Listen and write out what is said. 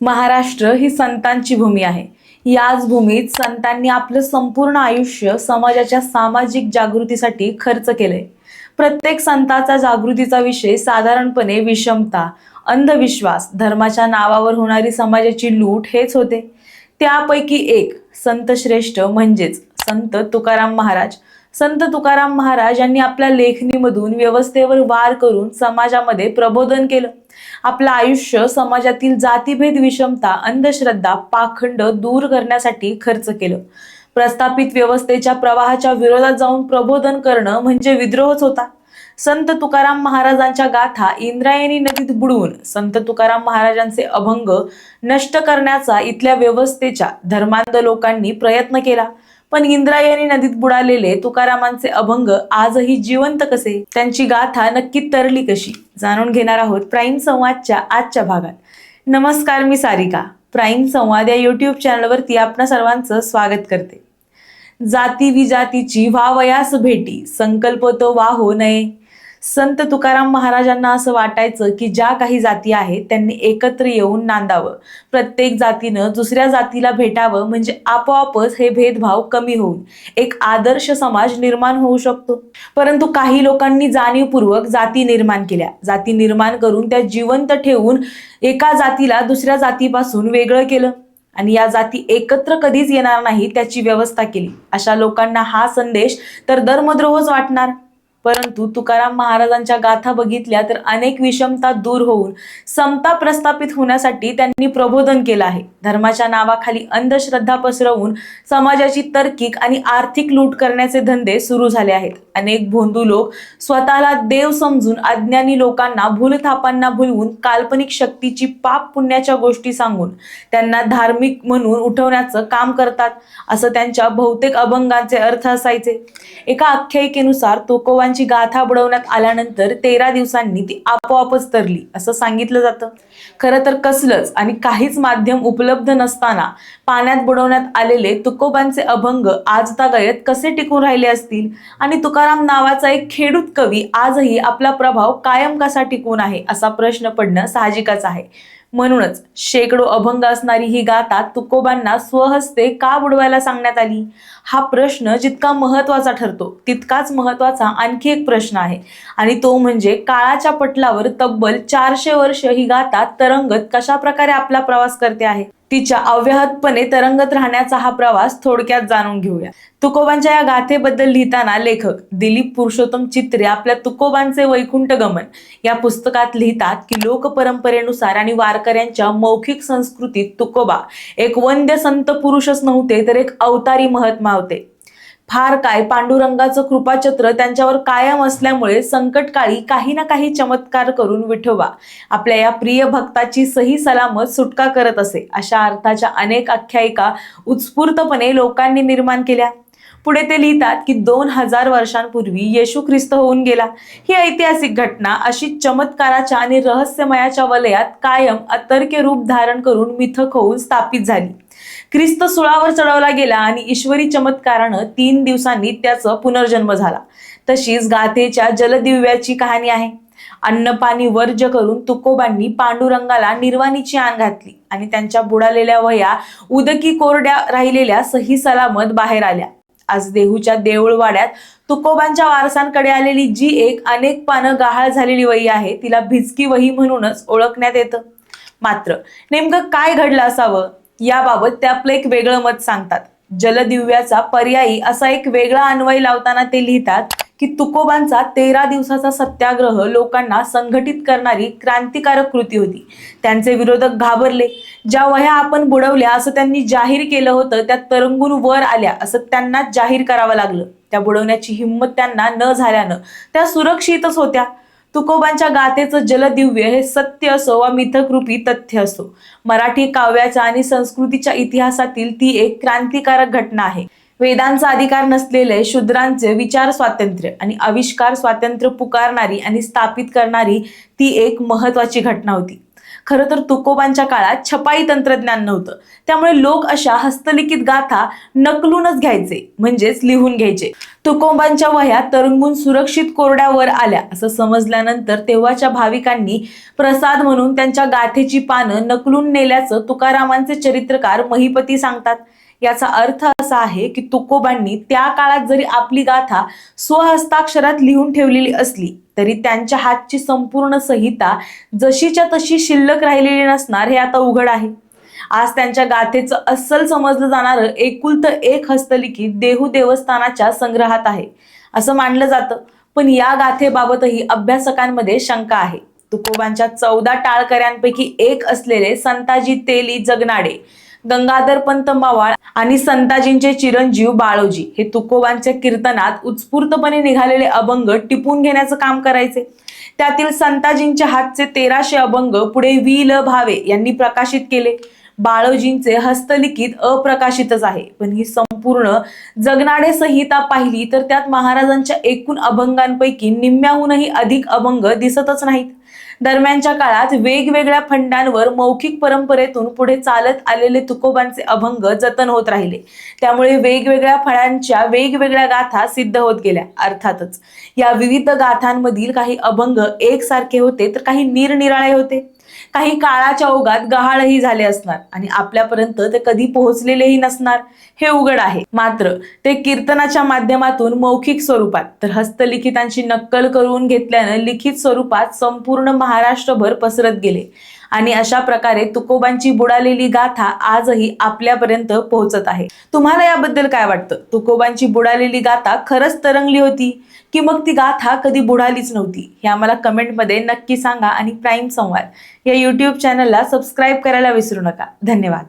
महाराष्ट्र ही संतांची भूमी आहे. याच भूमीत संतांनी आपलं संपूर्ण आयुष्य समाजाच्या सामाजिक जागृतीसाठी खर्च केलंय. प्रत्येक संताचा जागृतीचा विषय साधारणपणे विषमता अंधविश्वास धर्माच्या नावावर होणारी समाजाची लूट हेच होते. त्यापैकी एक संत श्रेष्ठ म्हणजेच संत तुकाराम महाराज संत तुकाराम महाराज यांनी आपल्या लेखणीमधून व्यवस्थेवर वार करून समाजामध्ये प्रबोधन केलं. आपलं आयुष्य समाजातील जातीभेद विषमता अंधश्रद्धा पाखंड दूर करण्यासाठी खर्च केलं. प्रस्थापित व्यवस्थेच्या प्रवाहाच्या विरोधात जाऊन प्रबोधन करणं म्हणजे विद्रोहच होता. संत तुकाराम महाराजांच्या गाथा इंद्रायणी नदीत बुडवून संत तुकाराम महाराजांचे अभंग नष्ट करण्याचा इथल्या व्यवस्थेच्या धर्मांध लोकांनी प्रयत्न केला. पण इंद्रायणी नदीत बुडालेले तुकारामांचे अभंग आजही जिवंत कसे? त्यांची गाथा नक्की तरली कशी? जाणून घेणार आहोत प्राईम संवादच्या आजच्या भागात. नमस्कार मी सारिका. प्राईम संवाद या युट्यूब चॅनलवरती आपणा सर्वांचं स्वागत करते. जाती विजातीची व्हावयास भेटी. संकल्प तो वाहो नये. संत तुकाराम महाराजांना असं वाटायचं की ज्या काही जाती आहेत त्यांनी एकत्र येऊन नांदावं. प्रत्येक जातीनं दुसऱ्या जातीला भेटावं म्हणजे आपोआपच हे भेदभाव कमी होऊन एक आदर्श समाज निर्माण होऊ शकतो. परंतु काही लोकांनी जाणीवपूर्वक जाती निर्माण केल्या. जाती निर्माण करून त्या जिवंत ठेवून एका जातीला दुसऱ्या जातीपासून वेगळं केलं. आणि या जाती एकत्र कधीच येणार नाही त्याची व्यवस्था केली. अशा लोकांना हा संदेश तर धर्मद्रोहच वाटणार. परंतु तुकाराम महाराजांच्या गाथा बघितल्या तर अनेक विषमता दूर होऊन समता प्रस्थापित होण्यासाठी त्यांनी प्रबोधन केलं आहे. धर्माच्या नावाखाली अंधश्रद्धा पसरवून समाजाची तर्किक आणि आर्थिक लूट करण्याचे धंदे सुरू झाले आहेत. अनेक भोंदू लोक स्वतःला देव समजून अज्ञानी लोकांना भूलथापांना भुलवून काल्पनिक शक्तीची पाप पुण्याच्या गोष्टी सांगून त्यांना धार्मिक म्हणून उठवण्याचं काम करतात असं त्यांच्या बहुतेक अभंगांचे अर्थ असायचे. एका आख्यायिकेनुसार तुकोबांची गाथा बुडवण्यात आल्यानंतर तेरा दिवसांनी ती आपोआपच तरली असं सांगितलं जातं. खरं तर कसलंच आणि काहीच माध्यम उपलब्ध नसताना पाण्यात बुडवण्यात आलेले तुकोबांचे अभंग आज तागायत कसे टिकून राहिले असतील? आणि तुकाराम नावाचा एक खेडूत कवी आजही आपला प्रभाव कायम कसा टिकून आहे असा प्रश्न पडणं साहजिकच आहे. म्हणूनच शेकडो अभंग असणारी ही गाथा तुकोबांना स्वहस्ते का बुडवायला सांगण्यात आली? हा प्रश्न जितका महत्त्वाचा ठरतो तितकाच महत्त्वाचा आणखी एक प्रश्न आहे. आणि तो म्हणजे काळाच्या पटलावर तब्बल चारशे वर्ष ही गाथा तरंगत कशा प्रकारे आपला प्रवास करते आहे? तिच्या अव्याहतपणे तरंगत राहण्याचा हा प्रवास थोडक्यात जाणून घेऊया. तुकोबांच्या या गाथेबद्दल लिहिताना लेखक दिलीप पुरुषोत्तम चित्रे आपल्या तुकोबांचे वैकुंठ गमन या पुस्तकात लिहितात की लोकपरंपरेनुसार आणि वारकऱ्यांच्या मौखिक संस्कृतीत तुकोबा एक वंद्य संत पुरुषच नव्हते तर एक अवतारी महात्मा होते. फार काय? पांडुरंगाचं कृपाचत्र त्यांच्यावर कायम असल्यामुळे संकटकाळी काही ना काही चमत्कार करून विठोबा आपल्या या प्रिय भक्ताची सही सलामत सुटका करत असे अशा अर्थाच्या अनेक आख्यायिका उत्स्फूर्तपणे लोकांनी निर्माण केल्या. पुढे ते लिहितात की दोन हजार वर्षांपूर्वी येशू ख्रिस्त होऊन गेला. ही ऐतिहासिक घटना अशी चमत्काराच्या आणि रहस्यमयाच्या वलयात कायम अतर्क्य रूप धारण करून मिथक होऊन स्थापित झाली. ख्रिस्त सुळावर चढवला गेला आणि ईश्वरी चमत्कारानं तीन दिवसांनी त्याचा पुनर्जन्म झाला. तशीच गाथेच्या जलदिव्याची कहाणी आहे. अन्न पाणी वर्ज करून तुकोबांनी पांडुरंगाला निर्वाणीची आण घातली आणि त्यांच्या बुडालेल्या वया उदकी कोरड्या राहिलेल्या सही सलामत बाहेर आल्या. आज देहूच्या देऊळवाड्यात तुकोबांच्या वारसांकडे आलेली जी एक अनेक पानं गहाळ झालेली वही आहे तिला भिजकी वही म्हणूनच ओळखण्यात येतं. मात्र नेमकं काय घडलं असावं? याबाबत ते आपलं एक वेगळं मत सांगतात. जलदिव्याचा पर्यायी असा एक वेगळा अन्वय लावताना ते लिहितात की तुकोबांचा तेरा दिवसाचा सत्याग्रह लोकांना संघटित करणारी क्रांतिकारक कृती होती. त्यांचे विरोधक घाबरले. ज्या वह्या आपण बुडवल्या असं त्यांनी जाहीर केलं होतं त्या तरंगून वर आल्या असं त्यांना जाहीर करावं लागलं. त्या बुडवण्याची हिंमत त्यांना न झाल्यानं त्या सुरक्षितच होत्या. तुकोबांच्या गाथेचं जलदिव्य हे सत्य असो वा मिथकरूपी तथ्य असो. मराठी काव्याच्या आणि संस्कृतीच्या इतिहासातील ती एक क्रांतिकारक घटना आहे. वेदांचा अधिकार नसलेले शूद्रांचे विचार स्वातंत्र्य आणि आविष्कार स्वातंत्र्य पुकारणारी आणि स्थापित करणारी ती एक महत्वाची घटना होती. खरं तर तुकोबांच्या काळात छपाई तंत्रज्ञान नव्हतं. त्यामुळे लोक अशा हस्तलिखित गाथा नकलूनच घ्यायचे म्हणजेच लिहून घ्यायचे. तुकोबांच्या वह्या तरंगून सुरक्षित कोरड्यावर आल्या असं समजल्यानंतर तेव्हाच्या भाविकांनी प्रसाद म्हणून त्यांच्या गाथेची पानं नकलून नेल्याचं तुकारामांचे चरित्रकार महिपती सांगतात. याचा अर्थ असा आहे की तुकोबांनी त्या काळात जरी आपली गाथा स्वहस्ताक्षरात लिहून ठेवलेली असली तरी त्यांच्या हातची संपूर्ण संहिता जशीच्या तशी शिल्लक राहिलेली नसणार हे आता उघड आहे. आज त्यांच्या गाथेचं अस्सल समजलं जाणारं एकुलत एक हस्तलिखित देहू देवस्थानाच्या संग्रहात आहे. असं मानलं जातं पण या गाथेबाबतही अभ्यासकांमध्ये शंका आहे. तुकोबांच्या चौदा टाळकऱ्यांपैकी एक असलेले संताजी तेली जगनाडे गंगाधर पंत मवाळ आणि संताजींचे चिरंजीव बाळोजी हे तुकोबांच्या कीर्तनात उत्स्फूर्तपणे निघालेले अभंग टिपून घेण्याचं काम करायचे. त्यातील संताजींच्या हातचे तेराशे अभंग पुढे वि ल भावे यांनी प्रकाशित केले. बाळोजींचे हस्तलिखित अप्रकाशितच आहे. पण ही संपूर्ण जगनाडे संहिता पाहिली तर त्यात महाराजांच्या एकूण अभंगांपैकी निम्म्याहूनही अधिक अभंग दिसतच नाहीत. दरम्यानच्या काळात वेगवेगळ्या फंडांवर मौखिक परंपरेतून पुढे चालत आलेले तुकोबांचे अभंग जतन होत राहिले. त्यामुळे वेगवेगळ्या फळांच्या वेगवेगळ्या गाथा सिद्ध होत गेल्या अर्थातच. या विविध गाथांमधील काही अभंग एकसारखे होते तर काही निरनिराळे होते. काही काळाच्या ओघात गहाळही झाले असणार आणि आपल्यापर्यंत ते कधी पोहोचलेलेही नसणार हे उघड आहे. मात्र ते कीर्तनाच्या माध्यमातून मौखिक स्वरूपात तर हस्तलिखितांची नक्कल करून घेतल्यानं लिखित स्वरूपात संपूर्ण महाराष्ट्रभर पसरत गेले. आणि अशा प्रकारे तुकोबांची बुडालेली गाथा आजही आपल्यापर्यंत पोहोचत आहे. तुम्हाला याबद्दल काय वाटतं? तुकोबांची बुडालेली गाथा खरंच तरंगली होती? की मग ती गाथा कधी बुडालीच नव्हती? हे आम्हाला कमेंटमध्ये नक्की सांगा आणि प्राईम संवाद या यूट्यूब चॅनलला सबस्क्राईब करायला विसरू नका. धन्यवाद.